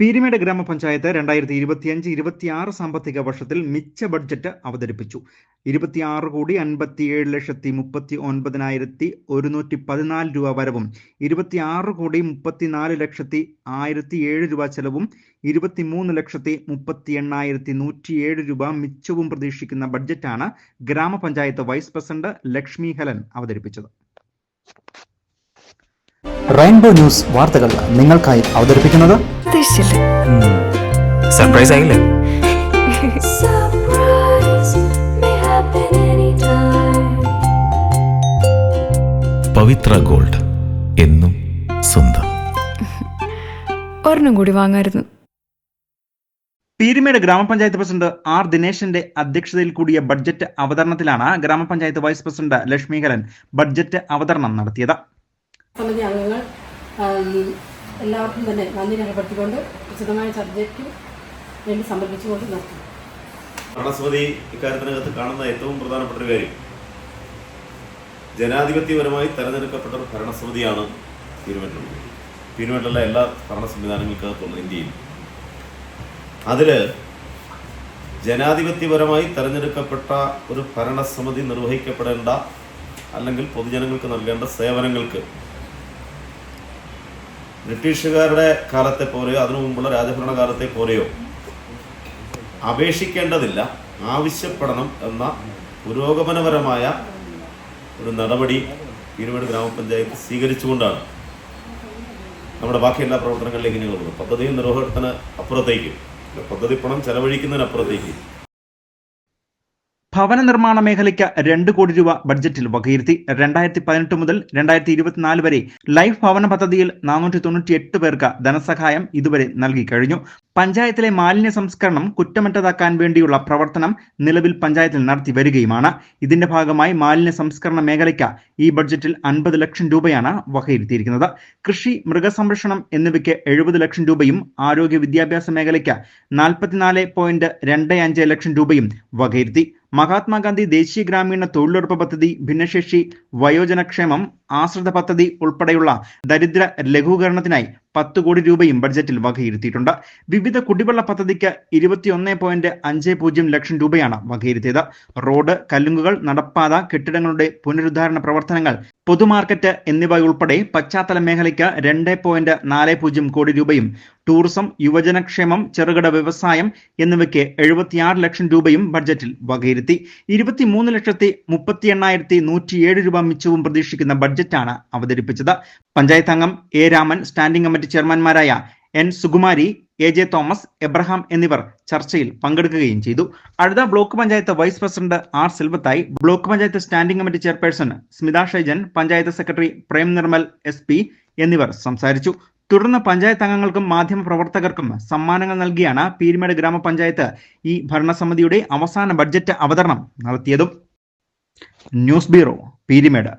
പീരിമേട് ഗ്രാമപഞ്ചായത്ത് രണ്ടായിരത്തി ഇരുപത്തിയഞ്ച് ഇരുപത്തിയാറ് സാമ്പത്തിക വർഷത്തിൽ മിച്ച ബഡ്ജറ്റ് അവതരിപ്പിച്ചു. ഇരുപത്തിയാറ് കോടി അൻപത്തിയേഴ് ലക്ഷത്തി മുപ്പത്തി ഒൻപതിനായിരത്തി ഒരുന്നൂറ്റി പതിനാല് രൂപ വരവും ഇരുപത്തിയാറ് കോടി മുപ്പത്തിനാല് ലക്ഷത്തി ആയിരത്തി ഏഴ് രൂപ ചെലവും ഇരുപത്തിമൂന്ന് ലക്ഷത്തി മുപ്പത്തി എണ്ണായിരത്തി നൂറ്റിയേഴ് രൂപ മിച്ചവും പ്രതീക്ഷിക്കുന്ന ബഡ്ജറ്റാണ് ഗ്രാമപഞ്ചായത്ത് വൈസ് പ്രസിഡന്റ് ലക്ഷ്മി ഹെലൻ അവതരിപ്പിച്ചത്. റെയിൻബോ ന്യൂസ് വാർത്തകൾ നിങ്ങൾക്കായി അവതരിപ്പിക്കുന്നത് ഉദ്ദേശിച്ചില്ല. സർപ്രൈസ് ആയില്ലേ. പവിത്ര ഗോൾഡ് എന്നും സ്വന്തം. ഒരെണ്ണം കൂടി വാങ്ങായിരുന്നു. പീരുമേട് ഗ്രാമപഞ്ചായത്ത് പ്രസിഡന്റ് ആർ ദിനേശന്റെ അധ്യക്ഷതയിൽ കൂടിയ ബഡ്ജറ്റ് അവതരണത്തിലാണ് ഗ്രാമപഞ്ചായത്ത് വൈസ് പ്രസിഡന്റ് ലക്ഷ്മീകരൻ ബഡ്ജറ്റ് അവതരണം നടത്തിയത്. അംഗങ്ങൾ എല്ലാവർക്കും തന്നെ നന്ദി രേഖപ്പെടുത്തിക്കൊണ്ട് വിശദമായ ചർച്ചയ്ക്ക് വേണ്ടി സമർപ്പിച്ചുകൊണ്ട് നിർത്തുന്നു. ഭരണസമിതി ഇക്കാര്യത്തിനകത്ത് കാണുന്ന ഏറ്റവും പ്രധാനപ്പെട്ട ഒരു കാര്യം. ജനാധിപത്യപരമായി തെരഞ്ഞെടുക്കപ്പെട്ട ഒരു ഭരണസമിതിയാണ് തിരുവനന്തപുരം. തിരുവനന്തപുരം എല്ലാ ഭരണ സംവിധാനങ്ങൾക്കകത്തുള്ള ഇന്ത്യയിൽ. അതിൽ ജനാധിപത്യപരമായി തെരഞ്ഞെടുക്കപ്പെട്ട ഒരു ഭരണസമിതി നിർവഹിക്കപ്പെടേണ്ട അല്ലെങ്കിൽ പൊതുജനങ്ങൾക്ക് നൽകേണ്ട സേവനങ്ങൾക്ക് ബ്രിട്ടീഷുകാരുടെ കാലത്തെ പോലെയോ അതിനു മുമ്പുള്ള രാജഭരണ കാലത്തെ പോലെയോ അപേക്ഷിക്കേണ്ടതില്ല. ആവശ്യപ്പെടണം എന്ന പുരോഗമനപരമായ ഒരു നടപടി ഇരുവട് ഗ്രാമപഞ്ചായത്ത് സ്വീകരിച്ചുകൊണ്ടാണ്. നമ്മുടെ ബാക്കി എല്ലാ പ്രവർത്തനങ്ങളിലേക്ക് ഞങ്ങൾ പോകുന്നത് പദ്ധതി നിർവഹണത്തിന് അപ്പുറത്തേക്ക് പദ്ധതി പണം ചെലവഴിക്കുന്നതിനപ്പുറത്തേക്ക് ഭവന നിർമ്മാണ മേഖലയ്ക്ക് രണ്ട് കോടി രൂപ ബഡ്ജറ്റിൽ വകയിരുത്തി. രണ്ടായിരത്തി പതിനെട്ട് മുതൽ രണ്ടായിരത്തി ഇരുപത്തിനാല് വരെ ലൈഫ് ഭവന പദ്ധതിയിൽ നാനൂറ്റി തൊണ്ണൂറ്റി എട്ട് പേർക്ക് ധനസഹായം ഇതുവരെ നൽകി കഴിഞ്ഞു. പഞ്ചായത്തിലെ മാലിന്യ സംസ്കരണം കുറ്റമറ്റതാക്കാൻ വേണ്ടിയുള്ള പ്രവർത്തനം നിലവിൽ പഞ്ചായത്തിൽ നടത്തി വരികയുമാണ്. ഇതിന്റെ ഭാഗമായി മാലിന്യ സംസ്കരണ മേഖലയ്ക്ക് ഈ ബഡ്ജറ്റിൽ അൻപത് ലക്ഷം രൂപയാണ് വകയിരുത്തിയിരിക്കുന്നത്. കൃഷി മൃഗസംരക്ഷണം എന്നിവയ്ക്ക് എഴുപത് ലക്ഷം രൂപയും ആരോഗ്യ വിദ്യാഭ്യാസ മേഖലയ്ക്ക് നാൽപ്പത്തിനാല് ലക്ഷം രൂപയും വകയിരുത്തി. മഹാത്മാഗാന്ധി ദേശീയ ഗ്രാമീണ തൊഴിലുറപ്പ് പദ്ധതി ഭിന്നശേഷി വയോജനക്ഷേമം ആശ്രിത പദ്ധതി ഉൾപ്പെടെയുള്ള ദരിദ്ര ലഘൂകരണത്തിനായി പത്ത് കോടി രൂപയും ബഡ്ജറ്റിൽ വകയിരുത്തിയിട്ടുണ്ട്. വിവിധ കുടിവെള്ള പദ്ധതിക്ക് ഇരുപത്തിയൊന്ന് പോയിന്റ് അഞ്ച് പൂജ്യം ലക്ഷം രൂപയാണ് വകയിരുത്തിയത്. റോഡ് കല്ലുങ്ങുകൾ നടപ്പാത കെട്ടിടങ്ങളുടെ പുനരുദ്ധാരണ പ്രവർത്തനങ്ങൾ പൊതുമാർക്കറ്റ് എന്നിവ ഉൾപ്പെടെ പശ്ചാത്തല മേഖലയ്ക്ക് രണ്ട് പോയിന്റ് നാല് പൂജ്യം കോടി രൂപയും ടൂറിസം യുവജനക്ഷേമം ചെറുകിട വ്യവസായം എന്നിവയ്ക്ക് എഴുപത്തിയാറ് ലക്ഷം രൂപയും ബഡ്ജറ്റിൽ വകയിരുത്തി. ഇരുപത്തിമൂന്ന് ലക്ഷത്തി മുപ്പത്തി എണ്ണായിരത്തി നൂറ്റിയേഴ് രൂപ മിച്ചവും പ്രതീക്ഷിക്കുന്ന ബഡ്ജറ്റാണ് അവതരിപ്പിച്ചത്. പഞ്ചായത്ത് അംഗം A Raman standing committee ചെയർമാൻമാരായ N Sukumari A J Thomas Abraham എന്നിവർ ചർച്ചയിൽ പങ്കെടുക്കുകയും ചെയ്തു. അടുത്ത block panchayat vice president R സെൽവത്തായി block panchayat standing committee chairperson Smitha Shaijan panchayat secretary Prem Nirmal S P എന്നിവർ സംസാരിച്ചു. തുടർന്ന് പഞ്ചായത്ത് അംഗങ്ങൾക്കും മാധ്യമ പ്രവർത്തകർക്കും സമ്മാനങ്ങൾ നൽകിയാണ് പീരുമേട് ഗ്രാമപഞ്ചായത്ത് ഈ ഭരണസമിതിയുടെ അവസാന ബഡ്ജറ്റ് അവതരണം നടത്തിയതും. News bureau Peermade.